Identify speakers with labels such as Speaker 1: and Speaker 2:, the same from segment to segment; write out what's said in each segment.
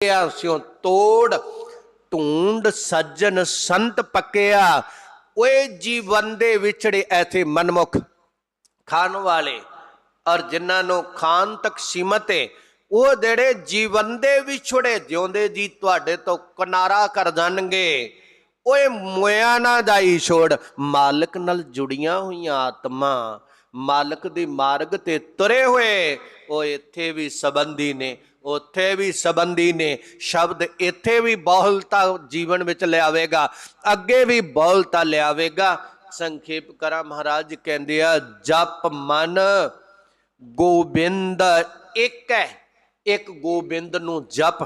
Speaker 1: ਪੱਕਿਆ, ਸਿਉ ਤੋੜ, ਢੂੰਡ ਸੱਜਣ ਸੰਤ ਪੱਕਿਆ। ਓਏ ਜੀਵਨ ਦੇ ਵਿਛੜੇ ਐਥੇ ਮਨਮੁਖ ਖਾਣ ਵਾਲੇ, ਔਰ ਜਿਨ੍ਹਾਂ ਨੂੰ ਖਾਣ ਤੱਕ ਸੀਮਤ ਹੈ ਉਹ ਜਿਹੜੇ ਜੀਵਨ ਦੇ ਵਿਛੜੇ ਜਿਉਂਦੇ ਜੀ ਤੁਹਾਡੇ ਤੋਂ ਕਿਨਾਰਾ ਕਰ ਜਾਣਗੇ। ਓਏ ਮੋਇਆ ਨਾ ਜਾਈ ਛੋੜ, ਮਾਲਕ ਨਾਲ ਜੁੜੀਆਂ ਹੋਈਆਂ ਆਤਮਾ, ਮਾਲਕ ਦੇ ਮਾਰਗ ਤੇ ਤੁਰੇ ਹੋਏ ਉਹ ਇੱਥੇ ਵੀ ਸੰਬੰਧੀ ਨੇ ਉੱਥੇ ਵੀ ਸੰਬੰਧੀ ਨੇ। ਸ਼ਬਦ ਇੱਥੇ ਵੀ ਬਹੁਲਤਾ ਜੀਵਨ ਵਿੱਚ ਲਿਆਵੇਗਾ। ਅੱਗੇ ਵੀ ਬਹੁਲਤਾ ਲਿਆਵੇਗਾ। ਸੰਖੇਪ ਕਰਾਂ ਮਹਾਰਾਜ ਕਹਿੰਦੇ ਆ, ਜਪ ਮਨ ਗੋਬਿੰਦ ਇੱਕ ਹੈ। ਇੱਕ ਗੋਬਿੰਦ ਨੂੰ ਜਪ।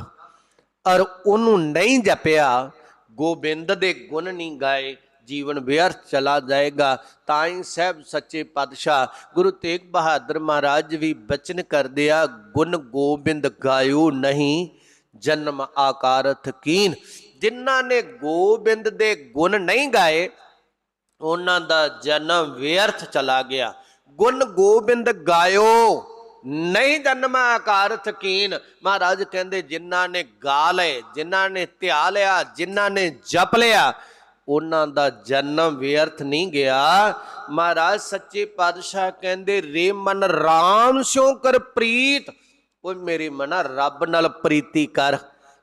Speaker 1: ਔਰ ਉਹਨੂੰ ਨਹੀਂ ਜਪਿਆ। ਗੋਬਿੰਦ ਦੇ ਗੁਣ ਨਹੀਂ ਗਾਏ। ਜੀਵਨ ਵਿਅਰਥ ਚਲਾ ਜਾਏਗਾ, ਤਾਂ ਹੀ ਸਹਿਬ ਸੱਚੇ ਪਾਤਸ਼ਾਹ ਗੁਰੂ ਤੇਗ ਬਹਾਦਰ ਮਹਾਰਾਜ ਵੀ ਬਚਨ ਕਰਦੇ ਆ, ਗੁਣ ਗੋਬਿੰਦ ਗਾਇਓ ਨਹੀਂ, ਜਨਮ ਆਕਾਰਥ ਕੀਨ। ਜਿਨ੍ਹਾਂ ਨੇ ਗੋਬਿੰਦ ਦੇ ਗੁਣ ਨਹੀਂ ਗਾਏ, ਉਹਨਾਂ ਦਾ ਜਨਮ ਵਿਅਰਥ ਚਲਾ ਗਿਆ। ਗੁਣ ਗੋਬਿੰਦ ਗਾਇਓ ਨਹੀਂ, ਜਨਮ ਆਕਾਰ ਥਕੀਨ ਮਹਾਰਾਜ ਕਹਿੰਦੇ, ਜਿਨ੍ਹਾਂ ਨੇ ਗਾ ਲਏ, ਜਿਨ੍ਹਾਂ ਨੇ ਧਿਆ ਲਿਆ, ਜਿਨ੍ਹਾਂ ਨੇ ਜਪ ਲਿਆ ਉਹਨਾਂ ਦਾ ਜਨਮ ਵਿਅਰਥ ਨਹੀਂ ਗਿਆ। ਮਹਾਰਾਜ ਸੱਚੇ ਪਾਤਸ਼ਾਹ ਕਹਿੰਦੇ, ਰੇ ਮਨ RAM ਸਿਉ ਕਰ ਪ੍ਰੀਤ। ਓਏ ਮੇਰੇ ਮਨਾ, ਰੱਬ ਨਾਲ ਪ੍ਰੀਤੀ ਕਰ।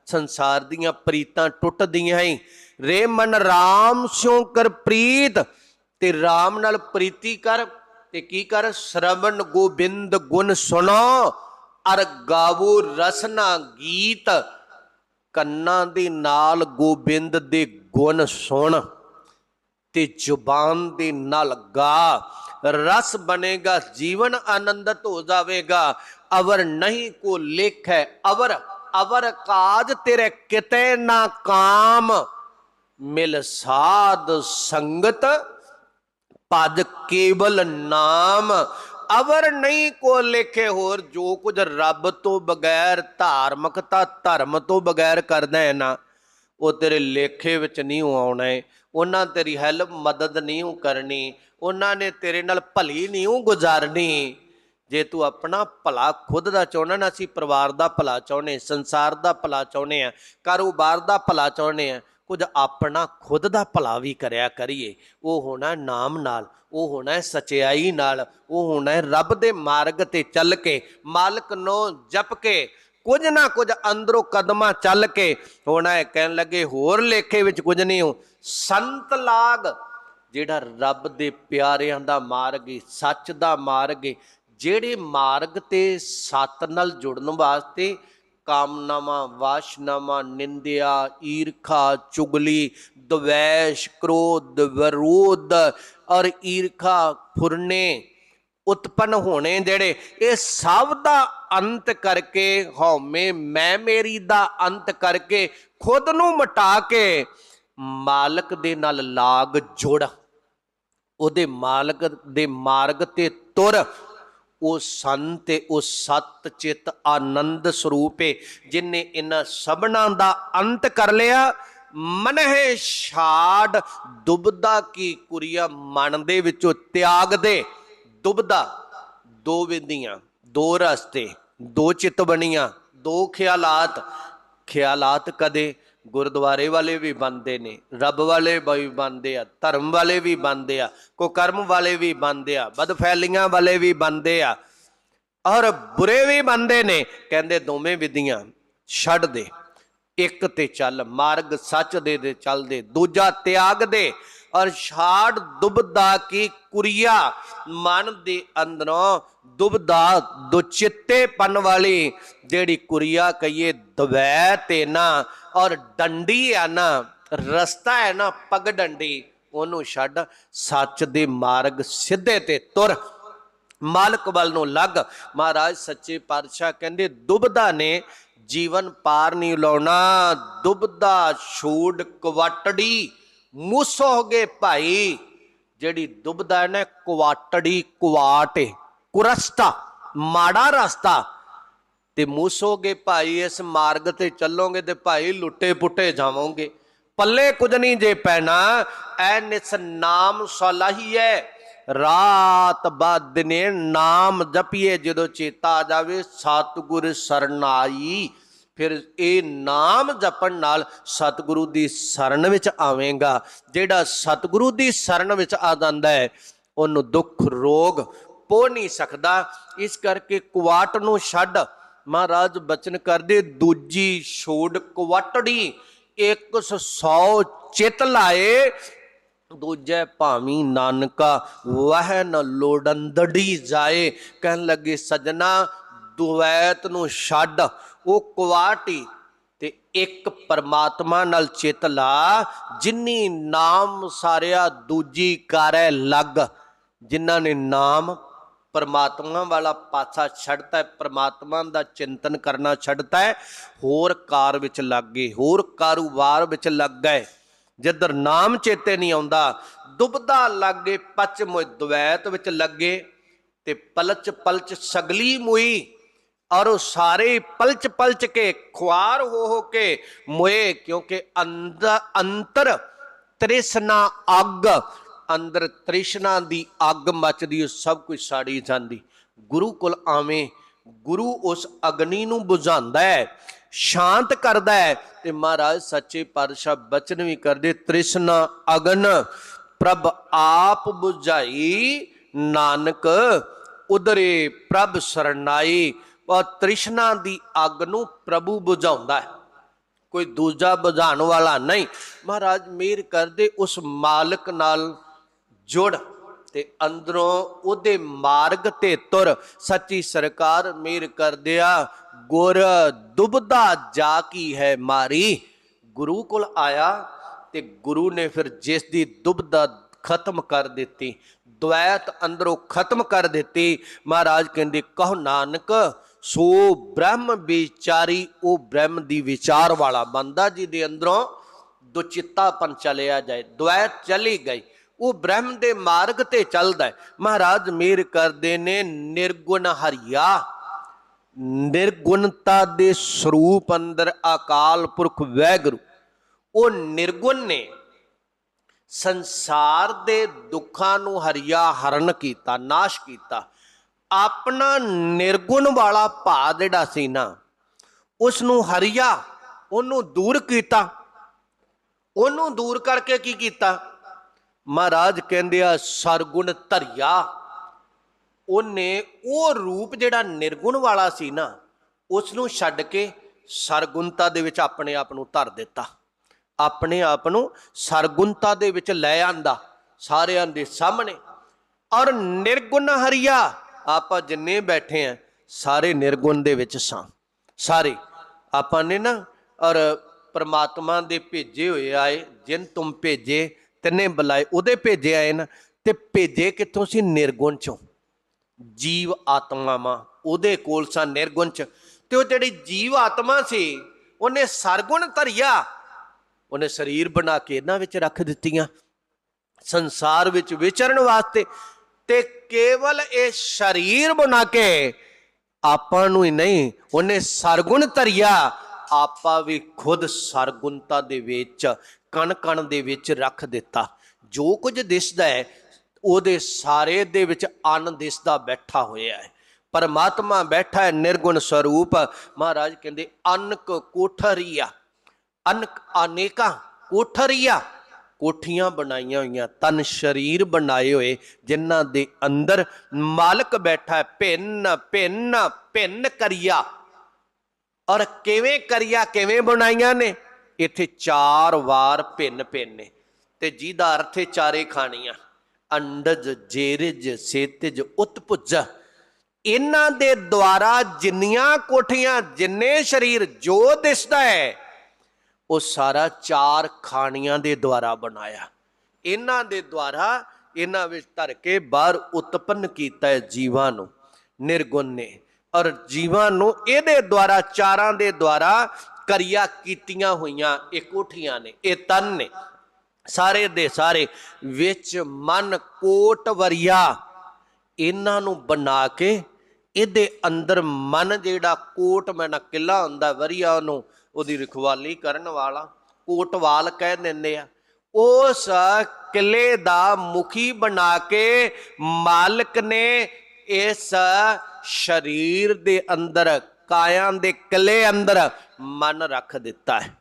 Speaker 1: ਸੰਸਾਰ ਦੀਆਂ ਪ੍ਰੀਤਾਂ ਟੁੱਟਦੀਆਂ ਹੀ ਰੇ ਮਨ RAM ਸਿਉ ਕਰ ਪ੍ਰੀਤ ਤੇ RAM ਨਾਲ ਪ੍ਰੀਤੀ ਕਰ ਤੇ ਕੀ ਕਰ? ਸ਼ਰਵਣ ਗੋਬਿੰਦ ਗੁਣ ਸੁਣੋ। ਅਰ ਗਾਵੋ ਰਸਨਾ ਗੀਤ। ਕੰਨਾਂ ਦੇ ਨਾਲ ਗੋਬਿੰਦ ਦੇ ਗੁਣ ਸੁਣ ਤੇ ਜ਼ੁਬਾਨ ਦੇ ਨਾਲ ਗਾ। ਰਸ ਬਣੇਗਾ, ਜੀਵਨ ਆਨੰਦਤ ਹੋ ਜਾਵੇਗਾ। ਅਵਰ ਨਹੀਂ ਕੋ ਲੇਖ ਹੈ ਅਵਰ ਅਵਰ ਕਾਜ ਤੇਰੇ ਕਿਤੇ ਨਾ ਕਾਮ। ਮਿਲ ਸਾਧ ਸੰਗਤ ਪਦ ਕੇਵਲ ਨਾਮ। ਅਵਰ ਨਹੀਂ ਕੋ ਲੇਖੇ ਹੋਰ, ਜੋ ਕੁਝ ਰੱਬ ਤੋਂ ਬਗੈਰ ਧਾਰਮਿਕਤਾ ਧਰਮ ਤੋਂ ਬਗੈਰ ਕਰਦਾ ਹੈ ਨਾ, ਉਹ ਤੇਰੇ ਲੇਖੇ ਵਿੱਚ ਨਹੀਂ ਆਉਣਾ ਹੈ। ਉਹਨਾਂ ਤੇਰੀ ਹੈਲਪ ਮਦਦ ਨਹੀਂ ਓ ਕਰਨੀ। ਉਹਨਾਂ ਨੇ ਤੇਰੇ ਨਾਲ ਭਲੀ ਨਹੀਂ ਓ ਗੁਜ਼ਾਰਨੀ। ਜੇ ਤੂੰ ਆਪਣਾ ਭਲਾ ਖੁਦ ਦਾ ਚਾਹਣਾ ਨਾ, ਅਸੀਂ ਪਰਿਵਾਰ ਦਾ ਭਲਾ ਚਾਹੁੰਦੇ ਸੰਸਾਰ ਦਾ ਭਲਾ ਚਾਹੁੰਦੇ ਆ ਕਾਰੋਬਾਰ ਦਾ ਭਲਾ ਚਾਹੁੰਦੇ ਆ ਕੁਝ ਆਪਣਾ ਖੁਦ ਦਾ ਭਲਾ ਵੀ ਕਰਿਆ ਕਰੀਏ। ਉਹ ਹੋਣਾ ਨਾਮ ਨਾਲ, ਉਹ ਹੋਣਾ ਹੈ ਸਚਾਈ ਨਾਲ, ਉਹ ਹੋਣਾ ਹੈ ਰੱਬ ਦੇ ਮਾਰਗ ਤੇ ਚੱਲ ਕੇ, ਮਾਲਕ ਨੂੰ ਜਪ ਕੇ, ਕੁਝ ਨਾ ਕੁਝ ਅੰਦਰੋਂ ਕਦਮਾਂ ਚੱਲ ਕੇ, ਹੋਣਾ ਹੈ ਕਹਿਣ ਲੱਗੇ ਹੋਰ ਲੇਖੇ ਵਿੱਚ ਕੁਝ ਨਹੀਂ ਹੋ, ਸੰਤ ਲਾਗ, ਜਿਹੜਾ ਰੱਬ ਦੇ ਪਿਆਰਿਆਂ ਦਾ ਮਾਰਗ ਹੈ ਸੱਚ ਦਾ ਮਾਰਗ ਹੈ ਜਿਹੜੇ ਮਾਰਗ ਤੇ ਸਤ ਨਾਲ ਜੁੜਨ ਵਾਸਤੇ ਕਾਮਨਾਵਾਂ, ਵਾਸ਼ਨਾਵਾਂ, ਨਿੰਦਿਆ, ਈਰਖਾ, ਚੁਗਲੀ, ਦਵੈਸ਼, ਕ੍ਰੋਧ, ਵਿਰੋਧ ਔਰ ਈਰਖਾ, ਫੁਰਨੇ, ਉਤਪਨ ਹੋਣੇ ਜਿਹੜੇ, ਇਹ ਸਭ ਦਾ ਅੰਤ ਕਰਕੇ ਹਉਮੈ ਮੈਂ ਮੇਰੀ ਦਾ ਅੰਤ ਕਰਕੇ, ਖੁਦ ਨੂੰ ਮਟਾ ਕੇ, ਮਾਲਕ ਦੇ ਨਾਲ ਲਾਗ ਜੋੜ। ਉਹਦੇ ਮਾਲਕ ਦੇ ਮਾਰਗ ਤੇ ਤੁਰ। ਉਹ ਸੰਤ ਤੇ ਉਹ ਸਤ ਚਿਤ ਆਨੰਦ ਸਰੂਪ, ਜਿਨੇ ਇਹਨਾਂ ਸਭਨਾਂ ਦਾ ਅੰਤ ਕਰ ਲਿਆ। ਮਨਹਿ ਛਾੜ, ਦੁਬਦਾ ਕੀ ਕੁਰੀਆ ਮਨ ਦੇ ਵਿੱਚੋਂ ਤਿਆਗ ਦੇ। ਦੁਬਦਾ, ਦੋ ਵਿਧੀਆਂ, ਦੋ ਰਸਤੇ, ਦੋ ਚਿੱਤ ਬਣੀਆਂ, ਦੋ ਖਿਆਲਾਤ। ਖਿਆਲਾਤ ਕਦੇ ਗੁਰਦੁਆਰੇ ਵਾਲੇ ਵੀ ਬੰਦੇ ਨੇ, ਰੱਬ ਵਾਲੇ ਵੀ ਬੰਦੇ ਆ, ਧਰਮ ਵਾਲੇ ਵੀ ਬੰਦੇ ਆ ਕੋ ਕਰਮ ਵਾਲੇ ਵੀ ਬੰਦੇ ਆ, ਬਦਫੈਲੀਆਂ ਵਾਲੇ ਵੀ ਬੰਦੇ ਆ, ਔਰ ਬੁਰੇ ਵੀ ਬੰਦੇ ਨੇ। ਕਹਿੰਦੇ ਦੋਵੇਂ ਵਿਧੀਆਂ ਛੱਡ ਦੇ, ਇੱਕ ਤੇ ਚੱਲ ਮਾਰਗ ਸੱਚ ਦੇ ਦੇ ਚੱਲਦੇ ਦੂਜਾ ਤਿਆਗ ਦੇ, ਔਰ ਛਾੜ ਦੁਬਦਾ ਕੀ ਕੁਰੀਆ, ਮਨ ਦੇ ਅੰਦਰੋਂ ਦੁਬਦਾ ਦੁਚਿੱਤੇਪਨ ਵਾਲੀ, ਜਿਹੜੀ ਕੁਰੀਆ ਕਹੀਏ, ਦਵੈ ਤੇ ਨਾ ਔਰ ਡੰਡੀ ਆ ਨਾ, ਰਸਤਾ ਹੈ ਨਾ, ਪਗ ਡੰਡੀ, ਉਹਨੂੰ ਛੱਡ, ਸੱਚ ਦੇ ਮਾਰਗ ਸਿੱਧੇ ਤੇ ਤੁਰ। ਮਾਲਕ ਵੱਲ ਨੂੰ ਲੱਗ। ਮਹਾਰਾਜ ਸੱਚੇ ਪਾਤਸ਼ਾਹ ਕਹਿੰਦੇ, ਦੁਬਦਾ ਨੇ ਜੀਵਨ ਪਾਰ ਨਹੀਂ ਲਾਉਣਾ, ਦੁਬਦਾ ਛੂੜ ਹੋ ਗਏ ਭਾਈ, ਜਿਹੜੀ ਦੁਬਦਾ ਨੇ ਕੁਵਾਟੜੀ ਕੁਵਾਟ ਕੁਰਸਤਾ, ਮਾੜਾ ਰਸਤਾ। ਤੇ ਮੂਸੋਗੇ ਭਾਈ, ਇਸ ਮਾਰਗ ਤੇ ਚੱਲੋਗੇ ਤੇ ਭਾਈ ਲੁੱਟੇ ਪੁੱਟੇ ਜਾਵੋਗੇ। ਪੱਲੇ ਕੁਝ ਨਹੀਂ ਜੇ ਪੈਣਾ, ਐ ਨਿਸ ਨਾਮ ਸਲਾਹੀਐ ਰਾਤ ਬਾਦ ਦਿਨੇ ਨਾਮ ਜਪੀਏ, ਜਦੋਂ ਚੇਤਾ ਆ ਜਾਵੇ ਸਤਿਗੁਰ ਸਰਨਾਈ। ਫਿਰ ਇਹ ਨਾਮ ਜਪਣ ਨਾਲ ਸਤਿਗੁਰੂ ਦੀ ਸ਼ਰਨ ਵਿੱਚ ਆਵੇਂਗਾ। ਜਿਹੜਾ ਸਤਿਗੁਰੂ ਦੀ ਸ਼ਰਨ ਵਿੱਚ ਆ ਜਾਂਦਾ ਹੈ, ਉਹਨੂੰ ਦੁੱਖ ਰੋਗ ਪੋ ਨਹੀਂ ਸਕਦਾ। ਇਸ ਕਰਕੇ ਕੁਵਾਟ ਨੂੰ ਛੱਡ ਮਹਾਰਾਜ ਬਚਨ ਕਰਦੇ, ਦੂਜੀ ਛੋੜ ਕੁਵਟੜੀ 100 ਚਿਤ ਲਾਏ, ਦੂਜੇ ਭਾਵੀ ਨਾਨਕਾ ਵਹ ਨ ਲੋੜੰਦੜੀ ਜਾਏ। ਕਹਿਣ ਲੱਗੇ, ਸਜਣਾ ਦੁਵੈਤ ਨੂੰ ਛੱਡ, ਉਹ ਕੁਵਾਟੀ ਤੇ ਇੱਕ ਪਰਮਾਤਮਾ ਨਾਲ ਚਿਤ ਲਾ, ਜਿਨੀ ਨਾਮ ਸਾਰਿਆ ਦੂਜੀ ਕਰੈ ਲੱਗ, ਜਿਨ੍ਹਾਂ ਨੇ ਨਾਮ ਪਰਮਾਤਮਾ ਵਾਲਾ ਪਾਸਾ ਛੱਡਤਾ ਹੈ, ਪਰਮਾਤਮਾ ਦਾ ਚਿੰਤਨ ਕਰਨਾ ਛੱਡਤਾ ਹੈ, ਹੋਰ ਕਾਰ ਵਿੱਚ ਲੱਗ ਗਏ, ਹੋਰ ਕਾਰੋਬਾਰ ਵਿੱਚ ਲੱਗ ਗਏ। ਜਿੱਧਰ ਨਾਮ ਚੇਤੇ ਨਹੀਂ ਆਉਂਦਾ, ਦੁਬਦਾ ਲੱਗੇ ਪਚ ਮੋਇ ਦਵੈਤ ਵਿੱਚ ਲੱਗੇ, ਤੇ ਪਲਚ ਪਲਚ ਸਗਲੀ ਮੁਈ, ਔਰ ਉਹ ਸਾਰੇ ਪਲਚ ਪਲਚ ਕੇ ਖੁਆਰ ਹੋ ਹੋ ਕੇ ਮੁਏ, ਕਿਉਂਕਿ ਅੰਦਰ ਅੰਤਰ ਤ੍ਰਿਸ਼ਨਾ ਅੱਗ ਅੰਦਰ ਤ੍ਰਿਸ਼ਨਾ ਦੀ ਅੱਗ ਮੱਚਦੀ, ਉਹ ਸਭ ਕੁਝ ਸਾੜੀ ਜਾਂਦੀ। ਗੁਰੂ ਕੋਲ ਆਵੇਂ, ਗੁਰੂ ਉਸ ਅਗਨੀ ਨੂੰ ਬੁਝਾਉਂਦਾ ਹੈ, ਸ਼ਾਂਤ ਕਰਦਾ ਹੈ ਤੇ ਮਹਾਰਾਜ ਸੱਚੇ ਪਾਤਸ਼ਾਹ ਬਚਨ ਵੀ ਕਰਦੇ, ਤ੍ਰਿਸ਼ਨਾ, ਅਗਨ, ਪ੍ਰਭ ਆਪ ਬੁਝਾਈ, ਨਾਨਕ ਉਦਰੇ ਪ੍ਰਭ ਸਰਨਾਈ ਔਰ ਤ੍ਰਿਸ਼ਨਾ ਦੀ ਅੱਗ ਨੂੰ ਪ੍ਰਭੂ ਬੁਝਾਉਂਦਾ ਹੈ। ਕੋਈ ਦੂਜਾ ਬੁਝਾਉਣ ਵਾਲਾ ਨਹੀਂ। ਮਹਾਰਾਜ ਮੇਰ ਕਰਦੇ, ਉਸ ਮਾਲਕ ਨਾਲ ਜੁੜ ਤੇ ਅੰਦਰੋਂ ਉਹਦੇ ਮਾਰਗ ਤੇ ਤੁਰ। ਸੱਚੀ ਸਰਕਾਰ ਮੇਰ ਕਰਦਿਆ ਗੁਰ ਦੁਬਦਾ ਜਾ ਕੀ ਹੈ ਮਾਰੀ। ਗੁਰੂ ਕੋਲ ਆਇਆ ਤੇ ਗੁਰੂ ਨੇ ਫਿਰ ਜਿਸ ਦੀ ਦੁਬਦਾ ਖਤਮ ਕਰ ਦਿੱਤੀ ਦੁਐਤ ਅੰਦਰੋਂ ਖਤਮ ਕਰ ਦਿੱਤੀ। ਮਹਾਰਾਜ ਕਹਿੰਦੇ, ਕਹੋ ਨਾਨਕ, ਸੋ ਬ੍ਰਹਮ ਵਿਚਾਰੀ, ਉਹ ਬ੍ਰਹਮ ਦੀ ਵਿਚਾਰ ਵਾਲਾ ਬੰਦਾ ਜਿਹਦੇ ਅੰਦਰੋਂ ਦੁਚਿੱਤਾਪਨ ਚਲਿਆ ਜਾਏ ਦੁਐਤ ਚਲੀ ਗਈ। ਉਹ ਬ੍ਰਹਮ ਦੇ ਮਾਰਗ ਤੇ ਚੱਲਦਾ ਹੈ। ਮਹਾਰਾਜ ਮੇਰ ਕਰਦੇ ਨੇ ਨਿਰਗੁਣ ਹਰੀਆ। ਨਿਰਗੁਣਤਾ ਦੇ ਸਰੂਪ ਅੰਦਰ ਅਕਾਲ ਪੁਰਖ ਵੈਗੁਰੂ। ਉਹ ਨਿਰਗੁਣ ਨੇ। ਸੰਸਾਰ ਦੇ ਦੁੱਖਾਂ ਨੂੰ ਹਰਿਆ ਹਰਨ ਕੀਤਾ, ਨਾਸ਼ ਕੀਤਾ। ਆਪਣਾ ਨਿਰਗੁਣ ਵਾਲਾ ਭਾ ਜਿਹੜਾ ਸੀ ਨਾ ਉਸ ਨੂੰ ਹਰਿਆ, ਉਹਨੂੰ ਦੂਰ ਕੀਤਾ। ਉਹਨੂੰ ਦੂਰ ਕਰਕੇ ਕੀ ਕੀਤਾ? ਮਹਾਰਾਜ ਕਹਿੰਦੇ ਆ, ਸਰਗੁਣ ਧਰਿਆ। ਉਹਨੇ ਉਹ ਰੂਪ ਜਿਹੜਾ ਨਿਰਗੁਣ ਵਾਲਾ ਸੀ ਨਾ ਉਸ ਨੂੰ ਛੱਡ ਕੇ ਸਰਗੁਣਤਾ ਦੇ ਵਿੱਚ ਆਪਣੇ ਆਪ ਨੂੰ ਧਰ ਦਿੱਤਾ। ਆਪਣੇ ਆਪ ਨੂੰ ਸਰਗੁਣਤਾ ਦੇ ਵਿੱਚ ਲੈ ਆਂਦਾ ਸਾਰਿਆਂ ਦੇ ਸਾਹਮਣੇ। ਔਰ ਨਿਰਗੁਣ ਹਰੀਆ, ਆਪਾਂ ਜਿੰਨੇ ਬੈਠੇ ਆ, ਸਾਰੇ ਨਿਰਗੁਣ ਦੇ ਵਿੱਚ ਸਾਂ। ਸਾਰੇ, ਆਪਾਂ ਨੇ ਨਾ ਔਰ ਪਰਮਾਤਮਾ ਦੇ ਭੇਜੇ ਹੋਏ ਆਏ, ਜਿਨ ਤੁਮ ਭੇਜੇ ਤਿੰਨੇ ਬੁਲਾਏ, ਉਹਦੇ ਭੇਜੇ ਆਏ ਨਾ, ਤੇ ਭੇਜੇ ਕਿੱਥੋਂ ਸੀ? ਨਿਰਗੁਣ ਚੋਂ। ਜੀਵ ਆਤਮਾਵਾਂ ਉਹਦੇ ਕੋਲ ਸਾ ਨਿਰਗੁਣ ਚ। ਤੇ ਉਹ ਜਿਹੜੀ ਜੀਵ ਆਤਮਾ ਸੀ, ਉਹਨੇ ਸਰਗੁਣ ਧਰਿਆ। ਉਹਨੇ ਸਰੀਰ ਬਣਾ ਕੇ ਇਹਨਾਂ ਵਿੱਚ ਰੱਖ ਦਿੱਤੀਆਂ। ਸੰਸਾਰ ਵਿੱਚ ਵਿਚਰਨ ਵਾਸਤੇ ਤੇ ਕੇਵਲ ਇਹ ਸਰੀਰ ਬਣਾ ਕੇ ਆਪਾਂ ਨੂੰ ਹੀ ਨਹੀਂ, ਉਹਨੇ ਸਰਗੁਣ ਧਰਿਆ। ਆਪਾਂ ਵੀ ਖੁਦ ਸਰਗੁਣਤਾ ਦੇ ਵਿੱਚ ਕਣ ਕਣ ਦੇ ਵਿੱਚ ਰੱਖ ਦਿੱਤਾ। ਜੋ ਕੁਝ ਦਿਸਦਾ ਹੈ, ਉਹਦੇ ਸਾਰੇ ਦੇ ਵਿੱਚ ਅਨ ਦਿਸਦਾ ਬੈਠਾ ਹੋਇਆ ਹੈ। ਪਰਮਾਤਮਾ ਬੈਠਾ ਹੈ, ਨਿਰਗੁਣ ਸਰੂਪ। ਮਹਾਰਾਜ ਕਹਿੰਦੇ, ਅਨਕ ਕੋਠਰੀਆ। ਅਨਕ ਅਨੇਕਾਂ ਕੋਠਰੀਆ। ਕੋਠੀਆਂ ਬਣਾਈਆਂ ਹੋਈਆਂ, ਤਨ ਸ਼ਰੀਰ ਬਣਾਏ ਹੋਏ, ਜਿਨ੍ਹਾਂ ਦੇ ਅੰਦਰ ਮਾਲਕ ਬੈਠਾ ਹੈ, ਭਿੰਨ ਭਿੰਨ ਭਿੰਨ ਕਰਿਆ। ਔਰ ਕਿਵੇਂ ਕਰਿਆ, ਕਿਵੇਂ ਬਣਾਈਆਂ ਨੇ? ਇੱਥੇ ਚਾਰ ਵਾਰ ਭਿੰਨ ਭਿੰਨ ਨੇ। ਤੇ ਜਿਹਦਾ ਅਰਥ ਹੈ ਚਾਰੇ ਖਾਣੀਆਂ। ਅੰਡਜ, ਜੇਰਜ, ਸੇਤਜ ਉਤਪੁੱਜ ਇਹਨਾਂ ਦੇ ਦੁਆਰਾ ਜਿੰਨੀਆਂ ਕੋਠੀਆਂ, ਜਿੰਨੇ ਸਰੀਰ ਜੋ ਦਿਸਦਾ ਹੈ, ਉਹ ਸਾਰਾ ਚਾਰ ਖਾਣੀਆਂ ਦੇ ਦੁਆਰਾ ਬਣਾਇਆ। ਇਹਨਾਂ ਦੇ ਦੁਆਰਾ ਇਹਨਾਂ ਵਿੱਚ ਧਰ ਕੇ ਬਾਹਰ ਉਤਪੰਨ ਕੀਤਾ ਹੈ ਜੀਵਾਂ ਨੂੰ। ਨਿਰਗੁਣ ਨੇ। ਔਰ ਜੀਵਾਂ ਨੂੰ ਇਹਦੇ ਦੁਆਰਾ, ਚਾਰਾਂ ਦੇ ਦੁਆਰਾ ਕਰਿਆ ਕੀਤੀਆਂ ਹੋਈਆਂ ਇਹ ਕੋਠੀਆਂ ਨੇ, ਇਹ ਤਨ ਨੇ। ਸਾਰੇ ਦੇ ਸਾਰੇ ਵਿੱਚ ਮਨ ਕੋਟ ਵਰਿਆ ਇਹਨਾਂ ਨੂੰ ਬਣਾ ਕੇ ਇਹਦੇ ਅੰਦਰ ਮਨ ਜਿਹੜਾ ਕੋਟ ਮੈਨਾ ਕਿਲਾ ਹੁੰਦਾ ਵਰਿਆ ਉਹਨੂੰ, ਉਹਦੀ ਰਖਵਾਲੀ ਕਰਨ ਵਾਲਾ, ਕੋਟਵਾਲ ਕਹਿ ਦਿੰਦੇ ਆ। ਉਸ ਕਿਲੇ ਦਾ ਮੁਖੀ ਬਣਾ ਕੇ ਮਾਲਕ ਨੇ ਇਸ ਸਰੀਰ ਦੇ ਅੰਦਰ ਕਾਇਆਂ ਦੇ ਕਿਲੇ ਅੰਦਰ ਮਨ ਰੱਖ ਦਿੱਤਾ ਹੈ,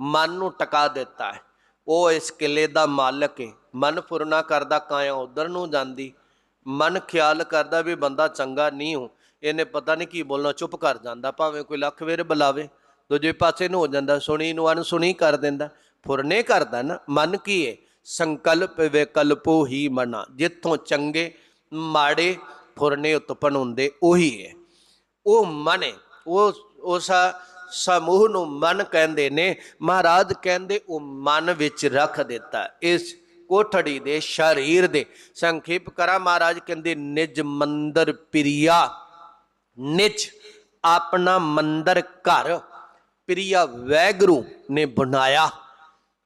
Speaker 1: ਮਨ ਨੂੰ ਟਿਕਾ ਦਿੱਤਾ ਹੈ। ਉਹ ਇਸ ਕਿਲੇ ਦਾ ਮਾਲਕ ਹੈ ਮਨ ਫੁਰਨਾ ਕਰਦਾ ਕਾਇਆ ਉਧਰ ਨੂੰ ਜਾਂਦੀ। ਮਨ ਖਿਆਲ ਕਰਦਾ ਵੀ ਬੰਦਾ ਚੰਗਾ ਨਹੀਂ ਹੋ। ਇਹਨੇ ਪਤਾ ਨਹੀਂ ਕੀ ਬੋਲਣਾ, ਚੁੱਪ ਕਰ ਜਾਂਦਾ, ਭਾਵੇਂ ਕੋਈ ਲੱਖ ਵੇਰ ਬੁਲਾਵੇ। ਦੂਜੇ ਪਾਸੇ ਨੂੰ ਹੋ ਜਾਂਦਾ, ਸੁਣੀ ਨੂੰ ਅਨਸੁਣੀ ਕਰ ਦਿੰਦਾ। ਫੁਰਨੇ ਕਰਦਾ ਨਾ, ਮਨ ਕੀ ਹੈ ਸੰਕਲਪ ਵਿਕਲਪੋ ਹੀ ਮਨਾ। ਜਿੱਥੋਂ ਚੰਗੇ, ਮਾੜੇ, ਫੁਰਨੇ ਉਤਪਨ ਹੁੰਦੇ, ਉਹੀ ਹੈ ਉਹ ਮਨ ਹੈ ਉਹ ਉਸ ਸਮੂਹ ਨੂੰ ਮਨ ਕਹਿੰਦੇ ਨੇ, ਮਹਾਰਾਜ ਕਹਿੰਦੇ, ਉਹ ਮਨ ਵਿੱਚ ਰੱਖ ਦਿੱਤਾ। ਇਸ ਕੋਠੜੀ ਦੇ, ਸਰੀਰ ਦੇ ਸੰਖੇਪ ਕਰਾ, ਮਹਾਰਾਜ ਕਹਿੰਦੇ, ਨਿਜ ਮੰਦਰ ਪ੍ਰਿਆ, ਨਿਜ ਆਪਣਾ ਮੰਦਰ ਘਰ, ਪ੍ਰਿਆ ਵੈਗਰੂ ਨੇ ਬਣਾਇਆ,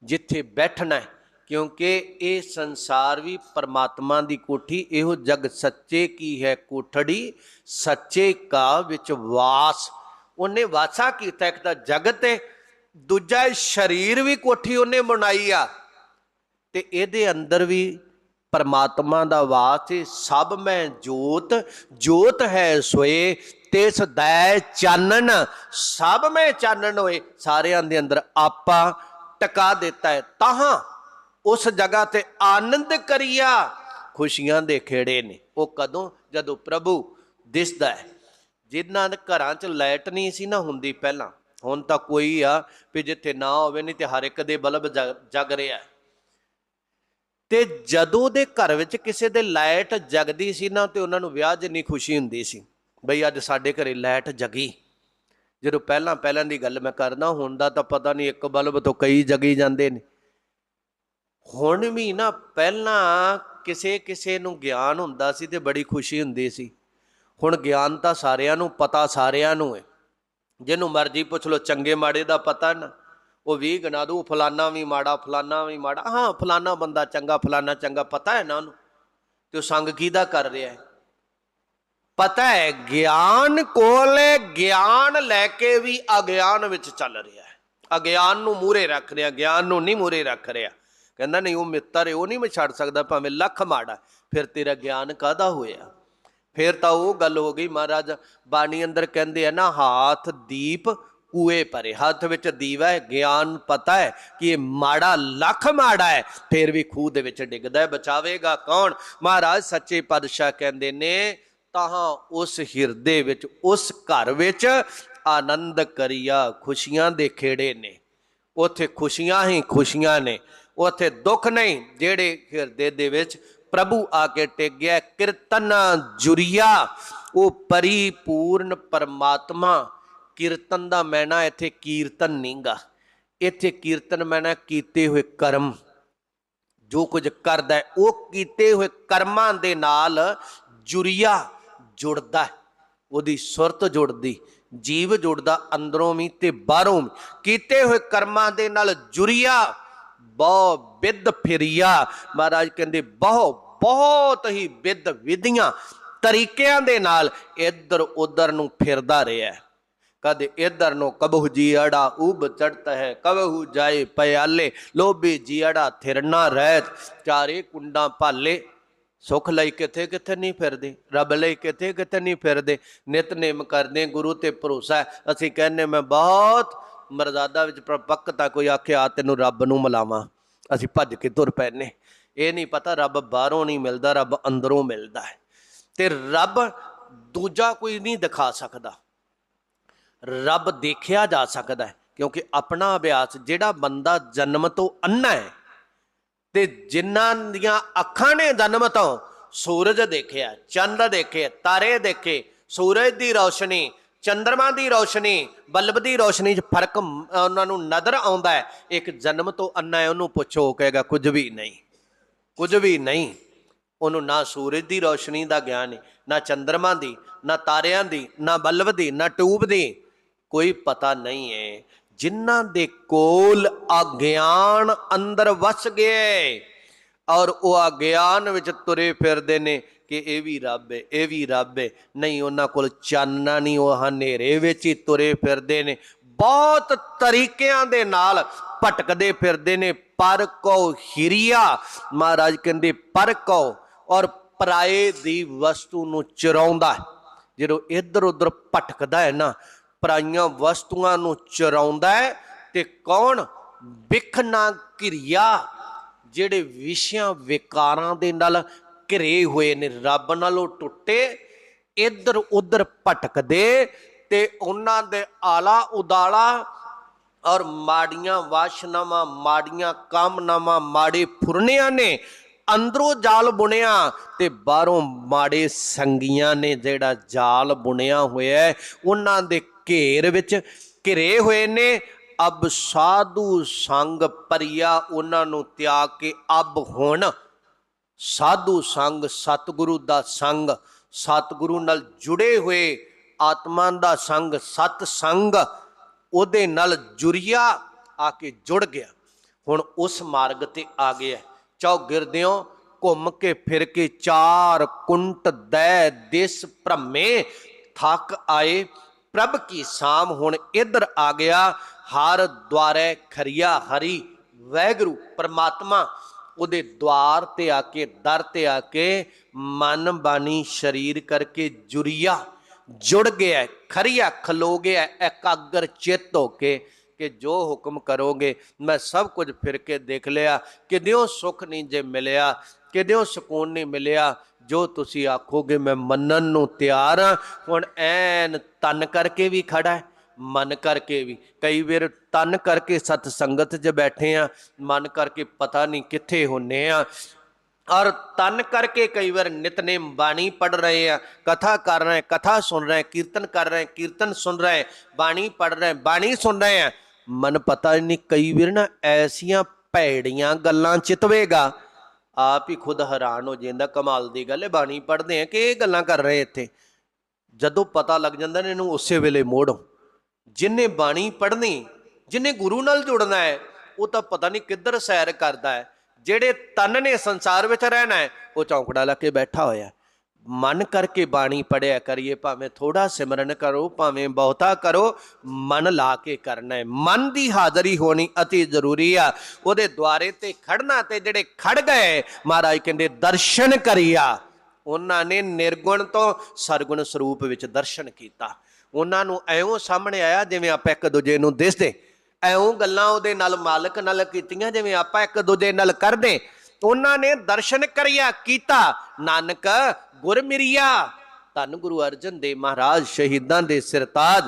Speaker 1: ਜਿੱਥੇ ਬੈਠਣਾ ਹੈ। ਕਿਉਂਕਿ ਇਹ ਸੰਸਾਰ ਵੀ ਪਰਮਾਤਮਾ ਦੀ ਕੋਠੀ, ਇਹੋ ਜਗ ਸੱਚੇ ਕੀ ਹੈ ਕੋਠੜੀ? ਸੱਚੇ ਕਾ ਵਿੱਚ ਵਾਸ। ਉਹਨੇ ਵਾਸਾ ਕੀਤਾ, ਇੱਕ ਤਾਂ ਜਗਤ 'ਤੇ, ਦੂਜਾ ਸਰੀਰ ਵੀ ਕੋਠੀ ਉਹਨੇ ਬਣਾਈ ਆ। ਤੇ ਇਹਦੇ ਅੰਦਰ ਵੀ ਪਰਮਾਤਮਾ ਦਾ ਵਾਸ ਹੈ ਸਭ ਮੈਂ ਜੋਤ ਜੋਤ ਹੈ ਸੋਏ, ਤਿਸ ਦੈ ਚਾਨਣ, ਸਭ ਮੈਂ ਚਾਨਣ ਹੋਏ। ਸਾਰਿਆਂ ਦੇ ਅੰਦਰ ਆਪਾ ਟਿਕਾ ਦਿੱਤਾ ਹੈ, ਤਾਹਾਂ ਉਸ ਜਗ੍ਹਾ ਤੇ ਆਨੰਦ ਕਰੀਆ। ਖੁਸ਼ੀਆਂ ਦੇ ਖੇੜੇ ਨੇ। ਉਹ ਕਦੋਂ? ਜਦੋਂ ਪ੍ਰਭੂ ਦਿਸਦਾ ਹੈ। ਜਿਨ੍ਹਾਂ ਦੇ ਘਰਾਂ 'ਚ ਲਾਈਟ ਨਹੀਂ ਸੀ ਨਾ ਹੁੰਦੀ ਪਹਿਲਾਂ। ਹੁਣ ਤਾਂ ਕੋਈ ਆ ਵੀ ਜਿੱਥੇ ਨਾ ਹੋਵੇ, ਨਹੀਂ ਤੇ ਹਰ ਇੱਕ ਦੇ ਬਲਬ ਜਗ- ਜਗ ਰਿਹਾ ਤੇ ਜਦੋਂ ਦੇ ਘਰ ਵਿੱਚ ਕਿਸੇ ਦੇ ਲਾਈਟ ਜਗਦੀ ਸੀ ਨਾ, ਤੇ ਉਹਨਾਂ ਨੂੰ ਵਿਆਹ ਜਿੰਨੀ ਖੁਸ਼ੀ ਹੁੰਦੀ ਸੀ। ਬਈ ਅੱਜ ਸਾਡੇ ਘਰੇ ਲਾਈਟ ਜਗੀ। ਜਦੋਂ ਪਹਿਲਾਂ ਪਹਿਲਾਂ ਦੀ ਗੱਲ ਮੈਂ ਕਰਦਾ, ਹੁਣ ਦਾ ਤਾਂ ਪਤਾ ਨਹੀਂ ਇੱਕ ਬਲਬ ਤੋਂ ਕਈ ਜਗੀ ਜਾਂਦੇ ਨੇ। ਹੁਣ ਵੀ ਨਾ ਪਹਿਲਾਂ ਕਿਸੇ ਕਿਸੇ ਨੂੰ ਗਿਆਨ ਹੁੰਦਾ ਸੀ ਤੇ ਬੜੀ ਖੁਸ਼ੀ ਹੁੰਦੀ ਸੀ। ਹੁਣ ਗਿਆਨ ਤਾਂ ਸਾਰਿਆਂ ਨੂੰ, ਪਤਾ ਸਾਰਿਆਂ ਨੂੰ ਹੈ। ਜਿਹਨੂੰ ਮਰਜ਼ੀ ਪੁੱਛ ਲੋ ਚੰਗੇ ਮਾੜੇ ਦਾ ਪਤਾ ਨਾ। ਉਹ ਵੀ ਗਨਾ ਦੂ ਫਲਾਨਾ ਵੀ ਮਾੜਾ, ਫਲਾਨਾ ਵੀ ਮਾੜਾ। ਹਾਂ, ਫਲਾਨਾ ਬੰਦਾ ਚੰਗਾ, ਫਲਾਨਾ ਚੰਗਾ ਪਤਾ ਹੈ ਨਾ ਉਹਨੂੰ। ਤੇ ਉਹ ਸੰਗ ਕਿਹਦਾ ਕਰ ਰਿਹਾ ਹੈ? ਪਤਾ ਹੈ, ਗਿਆਨ ਕੋਲ ਗਿਆਨ ਲੈ ਕੇ ਵੀ ਅਗਿਆਨ ਵਿੱਚ ਚੱਲ ਰਿਹਾ ਹੈ। ਅਗਿਆਨ ਨੂੰ ਮੂਰੇ ਰੱਖ ਰਿਹਾ, ਗਿਆਨ ਨੂੰ ਨਹੀਂ ਮੂਰੇ ਰੱਖ ਰਿਹਾ। ਕਹਿੰਦਾ ਨਹੀਂ, ਉਹ ਮਿੱਤਰ ਹੈ, ਉਹ ਨਹੀਂ ਮੈਂ ਛੱਡ ਸਕਦਾ, ਭਾਵੇਂ ਲੱਖ ਮਾੜਾ ਫਿਰ ਤੇਰਾ ਗਿਆਨ ਕਾਦਾ ਹੋਇਆ? ਫਿਰ ਤਾਂ ਉਹ ਗੱਲ ਹੋ ਗਈ, ਮਹਾਰਾਜ, ਬਾਣੀ ਅੰਦਰ ਕਹਿੰਦੇ ਆ ਨਾ, ਹਾਥ ਦੀਪ ਕੂਏ ਪਰੇ ਹੱਥ ਵਿੱਚ ਦੀਵਾ ਹੈ, ਗਿਆਨ ਪਤਾ ਹੈ ਕਿ ਇਹ ਮਾੜਾ ਲੱਖ ਮਾੜਾ ਹੈ, ਫਿਰ ਵੀ ਖੂਹ ਦੇ ਵਿੱਚ ਡਿੱਗਦਾ ਹੈ, ਬਚਾਵੇਗਾ ਕੌਣ? ਮਹਾਰਾਜ, ਸੱਚੇ ਪਾਤਸ਼ਾਹ ਕਹਿੰਦੇ ਨੇ ਤਾਂ ਉਸ ਹਿਰਦੇ ਵਿੱਚ, ਉਸ ਘਰ ਵਿੱਚ ਆਨੰਦ ਕਰਿਆ, ਖੁਸ਼ੀਆਂ ਦੇ ਖੇੜੇ ਨੇ। ਉਥੇ ਖੁਸ਼ੀਆਂ ਹੀ ਖੁਸ਼ੀਆਂ ਨੇ। ਉਥੇ ਦੁੱਖ ਨਹੀਂ, ਜਿਹੜੇ ਹਿਰਦੇ ਦੇ ਵਿੱਚ ਪ੍ਰਭੂ ਆ ਕੇ ਟਿਕ ਗਿਆ, ਕੀਰਤਨ ਜੁਰੀਆ। ਉਹ ਪਰਿਪੂਰਨ ਪਰਮਾਤਮਾ, ਕੀਰਤਨ ਦਾ ਮੈਨਾ ਇੱਥੇ ਕੀਰਤਨ ਨਹੀਂਗਾ। ਇੱਥੇ ਕੀਰਤਨ ਮੈਨਾ ਕੀਤੇ ਹੋਏ ਕਰਮ। ਜੋ ਕੁਝ ਕਰਦਾ ਹੈ, ਉਹ ਕੀਤੇ ਹੋਏ ਕਰਮਾਂ ਦੇ ਨਾਲ ਜੁਰੀਆ ਜੁੜਦਾ ਹੈ। ਉਹਦੀ ਸੁਰਤ ਜੁੜਦੀ, ਜੀਵ ਜੁੜਦਾ ਅੰਦਰੋਂ ਵੀ ਤੇ ਬਾਹਰੋਂ ਵੀ। ਕੀਤੇ ਹੋਏ ਕਰਮਾਂ ਦੇ ਨਾਲ ਜੁਰੀਆ ਬਹੁ ਵਿਦ ਫਿਰਿਆ। ਮਹਾਰਾਜ ਕਹਿੰਦੇ, ਬਹੁ, ਬਹੁਤ ਹੀ ਵਿਦ ਵਿਧੀਆਂ ਤਰੀਕਿਆਂ ਦੇ ਨਾਲ ਇੱਧਰ ਉੱਧਰ ਨੂੰ ਫਿਰਦਾ ਰਿਹਾ ਹੈ। ਕਦੇ ਇਧਰ ਨੂੰ ਕਬਹੁ ਜੀੜਾ ਉਬ ਚੜਤਾ ਹੈ, ਕਬਹੁ ਜਾਏ ਪਿਆਲੇ, ਲੋਭੀ ਜੀੜਾ ਥਿਰਨਾ ਰਹਿਤ। ਚਾਰੇ ਕੁੰਡਾਂ ਭਾਲੇ, ਸੁਖ ਲਈ ਕਿਥੇ ਕਿੱਥੇ ਨਹੀਂ ਫਿਰਦੇ, ਰੱਬ ਲਈ ਕਿਥੇ ਕਿੱਥੇ ਨਹੀਂ ਫਿਰਦੇ। ਨਿਤਨੇਮ ਕਰਦੇ, ਗੁਰੂ ਤੇ ਭਰੋਸਾ ਅਸੀਂ ਕਹਿੰਨੇ ਮੈਂ ਬਹੁਤ ਮਰਜ਼ਾਦਾ ਵਿੱਚ ਪ੍ਰਪੱਕਤਾ ਕੋਈ ਆਖਿਆ ਤੈਨੂੰ ਰੱਬ ਨੂੰ ਮਿਲਾਵਾਂ। ਅਸੀਂ ਭੱਜ ਕੇ ਤੁਰ ਪੈਨੇ। ਇਹ ਨਹੀਂ ਪਤਾ ਰੱਬ ਬਾਹਰੋਂ ਨਹੀਂ ਮਿਲਦਾ, ਰੱਬ ਅੰਦਰੋਂ ਮਿਲਦਾ ਹੈ। ਤੇ ਰੱਬ ਦੂਜਾ ਕੋਈ ਨਹੀਂ ਦਿਖਾ ਸਕਦਾ। ਰੱਬ ਦੇਖਿਆ ਜਾ ਸਕਦਾ ਹੈ, ਕਿਉਂਕਿ ਆਪਣਾ ਅਭਿਆਸ ਜਿਹੜਾ ਬੰਦਾ ਜਨਮ ਤੋਂ ਅੰਨਾ ਹੈ ਤੇ ਜਿਨ੍ਹਾਂ ਦੀਆਂ ਅੱਖਾਂ ਨੇ ਜਨਮ ਤੋਂ ਸੂਰਜ ਦੇਖਿਆ, ਚੰਦ ਦੇਖੇ, ਤਾਰੇ ਦੇਖੇ, ਸੂਰਜ ਦੀ ਰੌਸ਼ਨੀ ਚੰ드ਰਮਾ ਦੀ ਰੋਸ਼ਨੀ, ਬਲਬ ਦੀ ਰੌਸ਼ਨੀ 'ਚ ਫ਼ਰਕ ਉਹਨਾਂ ਨੂੰ ਨਜ਼ਰ ਆਉਂਦਾ ਹੈ। ਇੱਕ ਜਨਮ ਤੋਂ ਅੰਨਾ ਹੈ, ਉਹਨੂੰ ਪੁੱਛੋ ਕਹੇਗਾ, ਕੁਝ ਵੀ ਨਹੀਂ, ਕੁਝ ਵੀ ਨਹੀਂ। ਉਹਨੂੰ ਨਾ ਸੂਰਜ ਦੀ ਰੌਸ਼ਨੀ ਦਾ ਗਿਆਨ ਹੈ ਨਾ ਚੰ드ਰਮਾ ਦੀ, ਨਾ ਤਾਰਿਆਂ ਦੀ, ਨਾ ਬਲਬ ਦੀ, ਨਾ ਟੂਬ ਦੀ, ਕੋਈ ਪਤਾ ਨਹੀਂ ਹੈ ਜਿਨ੍ਹਾਂ ਦੇ ਕੋਲ ਅਗਿਆਨ ਅੰਦਰ ਵਸ ਗਏ ਔਰ ਉਹ ਅਗਿਆਨ ਵਿੱਚ ਤੁਰੇ ਫਿਰਦੇ ਨੇ ਕਿ ਇਹ ਵੀ ਰੱਬ ਹੈ ਇਹ ਵੀ ਰੱਬ ਹੈ ਨਹੀਂ, ਉਹਨਾਂ ਕੋਲ ਚਾਨਣਾ ਨਹੀਂ, ਉਹ ਹਨੇਰੇ ਵਿੱਚ ਹੀ ਤੁਰੇ ਫਿਰਦੇ ਨੇ। ਬਹੁਤ ਤਰੀਕਿਆਂ ਦੇ ਨਾਲ ਭਟਕਦੇ ਫਿਰਦੇ ਨੇ। ਪਰ ਕੋ ਹਿਰਿਆ? ਮਹਾਰਾਜ ਕਹਿੰਦੇ, ਪਰ ਕੋ। ਔਰ ਪਰਾਏ ਦੀ ਵਸਤੂ ਨੂੰ ਚਰਾਉਂਦਾ ਜਦੋਂ ਇੱਧਰ ਉੱਧਰ ਭਟਕਦਾ ਹੈ ਨਾ, ਪਰਾਈਆਂ ਵਸਤੂਆਂ ਨੂੰ ਚਰਾਉਂਦਾ ਹੈ ਤੇ ਕੌਣ? ਵਿਖ ਨਾ ਕਿਰਿਆ ਜਿਹੜੇ ਵਿਸ਼ਿਆਂ ਵਿਕਾਰਾਂ ਦੇ ਨਾਲ ਘਿਰੇ ਹੋਏ ਨੇ, ਰੱਬ ਨਾਲੋਂ ਟੁੱਟੇ, ਇੱਧਰ ਉੱਧਰ ਭਟਕਦੇ ਤੇ ਉਹਨਾਂ ਦੇ ਆਲਾ ਉਦਾਲਾ ਔਰ ਮਾੜੀਆਂ ਵਾਸ਼ਨਾਵਾਂ, ਮਾੜੀਆਂ ਕਾਮਨਾਵਾਂ, ਮਾੜੇ ਫੁਰਨਿਆਂ ਨੇ ਅੰਦਰੋਂ ਜਾਲ ਬੁਣਿਆ ਤੇ ਬਾਹਰੋਂ ਮਾੜੇ ਸੰਗੀਆਂ ਨੇ ਜਿਹੜਾ ਜਾਲ ਬੁਣਿਆ ਹੋਇਆ ਉਹਨਾਂ ਦੇ ਘੇਰ ਵਿੱਚ ਘਿਰੇ ਹੋਏ ਨੇ ਅਬ ਸਾਧੂ ਸੰਗ ਪਰਿਆ ਉਹਨਾਂ ਨੂੰ ਤਿਆਗ ਕੇ ਅਬ ਹੁਣ। ਸਾਧੂ ਸੰਗ ਸਤਿਗੁਰੂ ਦਾ ਸੰਗ, ਸਤਿਗੁਰੂ ਨਾਲ ਜੁੜੇ ਹੋਏ ਆਤਮਾ ਦਾ ਸੰਗ, ਸਤ ਸੰਗ ਉਹਦੇ ਨਾਲ ਜੁਰੀਆ ਆ ਕੇ ਜੁੜ ਗਿਆ। ਹੁਣ ਉਸ ਮਾਰਗ ਤੇ ਆ ਗਿਆ। ਚੌ ਚੌਗਿਰਦਿਓ ਘੁੰਮ ਕੇ ਫਿਰ ਕੇ ਚਾਰ ਕੁੰਟ ਦੈ ਦਿਸ ਭ੍ਰਮੇ, ਥੱਕ ਆਏ ਪ੍ਰਭ ਕੀ ਸਾਮ ਹੁਣ ਇੱਧਰ ਆ ਗਿਆ? ਹਰ ਦੁਆਰੇ ਖਰੀਆ ਹਰੀ, ਵੈਗਰੂ ਪਰਮਾਤਮਾ, ਉਹਦੇ ਦਵਾਰ ਤੇ ਆ ਕੇ, ਦਰ ਤੇ ਆ ਕੇ ਮਨ ਬਾਣੀ ਸਰੀਰ ਕਰਕੇ ਜੁਰੀਆ। ਜੁੜ ਗਿਆ, ਖਰੀਆ ਖਲੋ ਗਿਆ, ਇਕਾਗਰ ਚਿੱਤ ਹੋ ਕੇ ਕਿ ਜੋ ਹੁਕਮ ਕਰੋਗੇ, ਮੈਂ ਸਭ ਕੁਝ ਫਿਰ ਕੇ ਦੇਖ ਲਿਆ ਕਿਦਿਓ ਸੁੱਖ ਨਹੀਂ ਜੇ ਮਿਲਿਆ। ਕਿਦਿਓ ਸਕੂਨ ਨਹੀਂ ਮਿਲਿਆ? ਜੋ ਤੁਸੀਂ ਆਖੋਗੇ ਮੈਂ ਮੰਨਣ ਨੂੰ ਤਿਆਰ ਹਾਂ। ਹੁਣ ਐਨ ਤਨ ਕਰਕੇ ਵੀ ਖੜਾ ਹੈ, ਮਨ ਕਰਕੇ ਵੀ। ਕਈ ਵਾਰ ਤਨ ਕਰਕੇ ਸਤ ਸੰਗਤ 'ਚ ਬੈਠੇ ਆ ਮਨ ਕਰਕੇ ਪਤਾ ਨਹੀਂ ਕਿੱਥੇ ਹੁੰਨੇ ਆ। ਔਰ ਤਨ ਕਰਕੇ ਕਈ ਵਾਰ ਨਿਤਨੇਮ ਬਾਣੀ ਪੜ ਰਹੇ ਆ ਕਥਾ ਕਰ ਰਹੇ ਕਥਾ ਸੁਣ ਰਹੇ ਕੀਰਤਨ ਕਰ ਰਹੇ ਕੀਰਤਨ ਸੁਣ ਰਹੇ ਬਾਣੀ ਪੜ ਰਹੇ ਬਾਣੀ ਸੁਣ ਰਹੇ ਆ ਮਨ ਪਤਾ ਨਹੀਂ ਕਈ ਵਾਰ ਨਾ ਐਸੀਆਂ ਭੈੜੀਆਂ ਗੱਲਾਂ ਚਿਤਵੇਗਾ। ਆਪ ਹੀ ਖੁਦ ਹੈਰਾਨ ਹੋ ਜਾਂਦਾ, ਕਮਾਲ ਦੀ ਗੱਲ ਹੈ, ਬਾਣੀ ਪੜ੍ਹਦੇ ਆ ਕਿ ਇਹ ਗੱਲਾਂ ਕਰ ਰਹੇ ਇੱਥੇ। ਜਦੋਂ ਪਤਾ ਲੱਗ ਜਾਂਦਾ ਨੇ ਇਹਨੂੰ ਉਸੇ ਵੇਲੇ ਮੋੜੋ। ਜਿਨੇ ਬਾਣੀ ਪੜ੍ਹਨੀ, ਜਿਨੇ ਗੁਰੂ ਨਾਲ ਜੁੜਨਾ ਹੈ, ਉਹ ਤਾਂ ਪਤਾ ਨਹੀਂ ਕਿੱਧਰ ਸੈਰ ਕਰਦਾ ਹੈ। ਜਿਹੜੇ ਤਨ ਨੇ ਸੰਸਾਰ ਵਿੱਚ ਰਹਿਣਾ ਹੈ, ਉਹ ਚੌਂਕੜਾ ਲਾ ਕੇ ਬੈਠਾ ਹੋਇਆ ਮਨ ਕਰਕੇ ਬਾਣੀ ਪੜਿਆ ਕਰੀਏ, ਭਾਵੇਂ ਥੋੜਾ ਸਿਮਰਨ ਕਰੋ, ਭਾਵੇਂ ਬਹੁਤਾ ਕਰੋ, ਮਨ ਲਾ ਕੇ ਕਰਨਾ ਹੈ। ਮਨ ਦੀ ਹਾਜ਼ਰੀ ਹੋਣੀ ਅਤੀ ਜ਼ਰੂਰੀ ਆ। ਉਹਦੇ ਦੁਆਰੇ ਤੇ ਖੜਨਾ ਤੇ ਜਿਹੜੇ ਖੜ ਗਏ, ਮਹਾਰਾਜ ਕਹਿੰਦੇ, ਦਰਸ਼ਨ ਕਰੀਆ। ਉਹਨਾਂ ਨੇ ਨਿਰਗੁਣ ਤੋਂ ਸਰਗੁਣ ਸਰੂਪ ਵਿੱਚ ਦਰਸ਼ਨ ਕੀਤਾ। ਉਹਨਾਂ ਨੂੰ ਐਉਂ ਸਾਹਮਣੇ ਆਇਆ ਜਿਵੇਂ ਆਪਾਂ ਇੱਕ ਦੂਜੇ ਨੂੰ ਦਿਸਦੇ। ਐਉਂ ਗੱਲਾਂ ਉਹਦੇ ਨਾਲ ਮਾਲਕ ਨਾਲ ਕੀਤੀਆਂ ਜਿਵੇਂ ਆਪਾਂ ਇੱਕ ਦੂਜੇ ਨਾਲ ਕਰਦੇ। ਉਹਨਾਂ ਨੇ ਦਰਸ਼ਨ ਕਰਿਆ, ਕੀਤਾ। ਨਾਨਕ ਗੁਰ ਮਿਰਿਆ। ਧੰਨ ਗੁਰੂ ਅਰਜਨ ਦੇਵ ਮਹਾਰਾਜ, ਸ਼ਹੀਦਾਂ ਦੇ ਸਿਰਤਾਜ।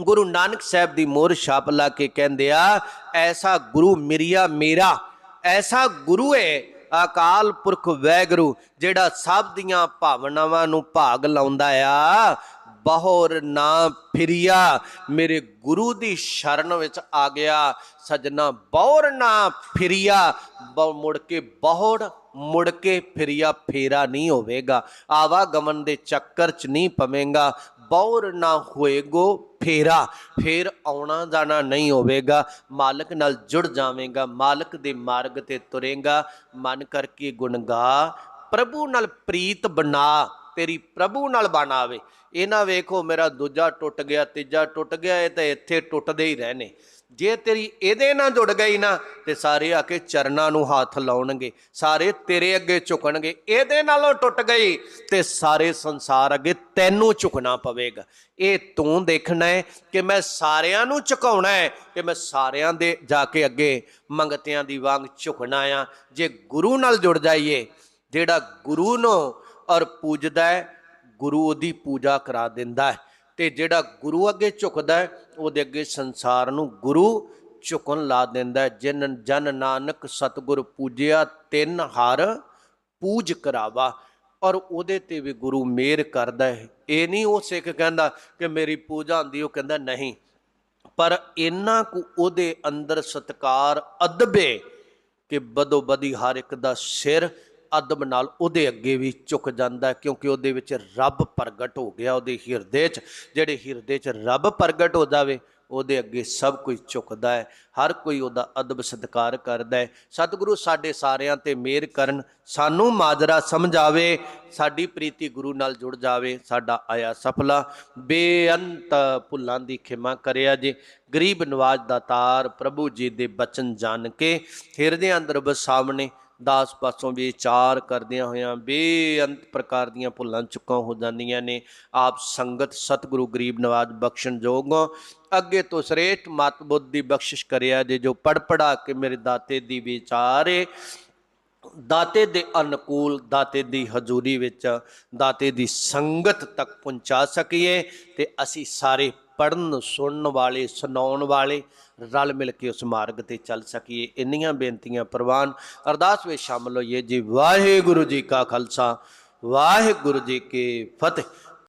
Speaker 1: ਗੁਰੂ ਨਾਨਕ ਸਾਹਿਬ ਦੀ ਮੋਹਰ ਛਾਪ ਲਾ ਕੇ ਕਹਿੰਦੇ ਆ, ਐਸਾ ਗੁਰੂ ਮਿਰਿਆ ਮੇਰਾ, ਐਸਾ ਗੁਰੂ ਹੈ ਅਕਾਲ ਪੁਰਖ ਵੈਗਰੂ, ਜਿਹੜਾ ਸਭ ਦੀਆਂ ਭਾਵਨਾਵਾਂ ਨੂੰ ਭਾਗ ਲਾਉਂਦਾ ਆ। ਬਹੁਰ ਨਾ ਫਿਰਿਆ, ਮੇਰੇ ਗੁਰੂ ਦੀ ਸ਼ਰਨ ਵਿੱਚ ਆ ਗਿਆ। ਸਜਣਾ ਬਹੁਰ ਨਾ ਫਿਰਿਆ ਬਹੁ ਮੁੜ ਕੇ ਬਹੁੜ, ਮੁੜ ਕੇ ਫਿਰਿਆ ਫੇਰਾ ਨਹੀਂ ਹੋਵੇਗਾ। ਆਵਾਗਮਨ ਦੇ ਚੱਕਰ 'ਚ ਨਹੀਂ ਪਵੇਂਗਾ, ਬੌਰ ਨਾ ਹੋਏਗੋ ਫੇਰਾ, ਫੇਰ ਆਉਣਾ ਜਾਣਾ ਨਹੀਂ ਹੋਵੇਗਾ। ਮਾਲਕ ਨਾਲ ਜੁੜ ਜਾਵੇਂਗਾ, ਮਾਲਕ ਦੇ ਮਾਰਗ ਤੇ ਤੁਰੇਗਾ। ਮਨ ਕਰਕੇ ਗੁਣਗਾ, ਪ੍ਰਭੂ ਨਾਲ ਪ੍ਰੀਤ ਬਣਾ, ਤੇਰੀ ਪ੍ਰਭੂ ਨਾਲ ਬਣਾਵੇ ਇਹ ਨਾ ਵੇਖੋ ਮੇਰਾ ਦੂਜਾ ਟੁੱਟ ਗਿਆ, ਤੀਜਾ ਟੁੱਟ ਗਿਆ, ਇਹ ਤਾਂ ਇੱਥੇ ਟੁੱਟਦੇ ਹੀ ਰਹਿਣੇ। ਜੇ ਤੇਰੀ ਇਹਦੇ ਨਾਲ ਜੁੜ ਗਈ ਨਾ, ਤੇ ਸਾਰੇ ਆ ਕੇ ਚਰਨਾਂ ਨੂੰ ਹੱਥ ਲਾਉਣਗੇ, ਸਾਰੇ ਤੇਰੇ ਅੱਗੇ ਝੁਕਣਗੇ, ਇਹਦੇ ਨਾਲੋਂ ਟੁੱਟ ਗਈ, ਤੇ ਸਾਰੇ ਸੰਸਾਰ ਅੱਗੇ ਤੈਨੂੰ ਝੁਕਣਾ ਪਵੇਗਾ। ਇਹ ਤੂੰ ਦੇਖਣਾ ਹੈ ਕਿ ਮੈਂ ਸਾਰਿਆਂ ਨੂੰ ਝੁਕਾਉਣਾ ਹੈ, ਕਿ ਮੈਂ ਸਾਰਿਆਂ ਦੇ ਜਾ ਕੇ ਅੱਗੇ ਮੰਗਤਿਆਂ ਦੀ ਵਾਂਗ ਝੁਕਣਾ ਆ। ਜੇ ਗੁਰੂ ਨਾਲ ਜੁੜ ਜਾਈਏ, ਜਿਹੜਾ ਗੁਰੂ ਨੂੰ ਔਰ ਪੂਜਦਾ ਹੈ, ਗੁਰੂ ਉਹਦੀ ਪੂਜਾ ਕਰਾ ਦਿੰਦਾ ਹੈ। ਤੇ ਜਿਹੜਾ ਗੁਰੂ ਅੱਗੇ ਝੁਕਦਾ ਹੈ, ਉਹਦੇ ਅੱਗੇ ਸੰਸਾਰ ਨੂੰ ਗੁਰੂ ਝੁਕਣ ਲਾ ਦਿੰਦਾ ਹੈ। ਜਿਨ ਜਨ ਨਾਨਕ ਸਤਿਗੁਰ ਪੂਜਿਆ, ਤਿੰਨ ਹਰ ਪੂਜ ਕਰਾਵਾ। ਔਰ ਉਹਦੇ ਤੇ ਵੀ ਗੁਰੂ ਮਿਹਰ ਕਰਦਾ ਹੈ। ਇਹ ਨਹੀਂ ਉਹ ਸਿੱਖ ਕਹਿੰਦਾ ਕਿ ਮੇਰੀ ਪੂਜਾ ਹੁੰਦੀ, ਉਹ ਕਹਿੰਦਾ ਨਹੀਂ। ਪਰ ਇੰਨਾ ਕੁ ਉਹਦੇ ਅੰਦਰ ਸਤਕਾਰ ਅਦਬੇ ਕਿ ਬਦੋ ਬਦੀ ਹਰ ਇੱਕ ਦਾ ਸਿਰ ਅਦਬ ਨਾਲ ਉਹਦੇ ਅੱਗੇ ਵੀ ਝੁਕ ਜਾਂਦਾ ਕਿਉਂਕਿ ਉਹਦੇ ਵਿੱਚ ਰੱਬ ਪ੍ਰਗਟ ਹੋ ਗਿਆ, ਉਹਦੇ ਹਿਰਦੇ 'ਚ, ਜਿਹੜੇ ਹਿਰਦੇ 'ਚ ਰੱਬ ਪ੍ਰਗਟ ਹੋ ਜਾਵੇ, ਉਹਦੇ ਅੱਗੇ ਸਭ ਕੁਝ ਝੁਕਦਾ ਹੈ, ਹਰ ਕੋਈ ਉਹਦਾ ਅਦਬ ਸਤਿਕਾਰ ਕਰਦਾ ਹੈ। ਸਤਿਗੁਰੂ ਸਾਡੇ ਸਾਰਿਆਂ ਤੇ ਮਿਹਰ ਕਰਨ, ਸਾਨੂੰ ਮਾਜਰਾ ਸਮਝਾਵੇ, ਸਾਡੀ ਪ੍ਰੀਤੀ ਗੁਰੂ ਨਾਲ ਜੁੜ ਜਾਵੇ, ਸਾਡਾ ਆਇਆ ਸਫਲਾ। ਬੇਅੰਤ ਭੁੱਲਾਂ ਦੀ ਖਿਮਾ ਕਰਿਆ ਜੇ, ਗਰੀਬ ਨਵਾਜ ਦਾਤਾਰ ਪ੍ਰਭੂ ਜੀ ਦੇ ਬਚਨ ਜਾਣ ਕੇ, ਹਿਰਦੇ ਅੰਦਰ ਬਸਾਵਣੇ ਦਾਸ ਪਾਸੋਂ ਵਿਚਾਰ ਕਰਦਿਆਂ ਹੋਇਆਂ ਬੇਅੰਤ ਪ੍ਰਕਾਰ ਦੀਆਂ ਭੁੱਲਾਂ ਚੁੱਕਾਂ ਹੋ ਜਾਂਦੀਆਂ ਨੇ। ਆਪ ਸੰਗਤ ਸਤਿਗੁਰੂ ਗਰੀਬ ਨਵਾਜ ਬਖਸ਼ਣ ਜੋਗੋ ਅੱਗੇ ਤੋਂ ਸ੍ਰੇਸ਼ਟ ਮਤ ਬੁੱਧ ਦੀ ਬਖਸ਼ਿਸ਼ ਕਰਿਆ ਜੇ ਜੋ ਪੜ ਪੜਾ ਕੇ ਮੇਰੇ ਦਾਤੇ ਦੀ ਵਿਚਾਰੇ ਦਾਤੇ ਦੇ ਅਨੁਕੂਲ ਦਾਤੇ ਦੀ ਹਜ਼ੂਰੀ ਵਿੱਚ ਦਾਤੇ ਦੀ ਸੰਗਤ ਤੱਕ ਪਹੁੰਚਾ ਸਕੀਏ ਤੇ ਅਸੀਂ ਸਾਰੇ ਪੜਨ ਸੁਣਨ ਵਾਲੇ, ਸੁਣਾਉਣ ਵਾਲੇ ਰਲ ਮਿਲ ਕੇ ਉਸ ਮਾਰਗ ਤੇ ਚੱਲ ਸਕੀਏ। ਇੰਨੀਆਂ ਬੇਨਤੀਆਂ ਪ੍ਰਵਾਨ ਅਰਦਾਸ ਵਿੱਚ ਸ਼ਾਮਲ ਹੋਈਏ। ਜੀ ਵਾਹਿਗੁਰੂ ਜੀ ਕਾ ਖਾਲਸਾ, ਵਾਹਿਗੁਰੂ ਜੀ ਕੀ ਫਤਿਹ।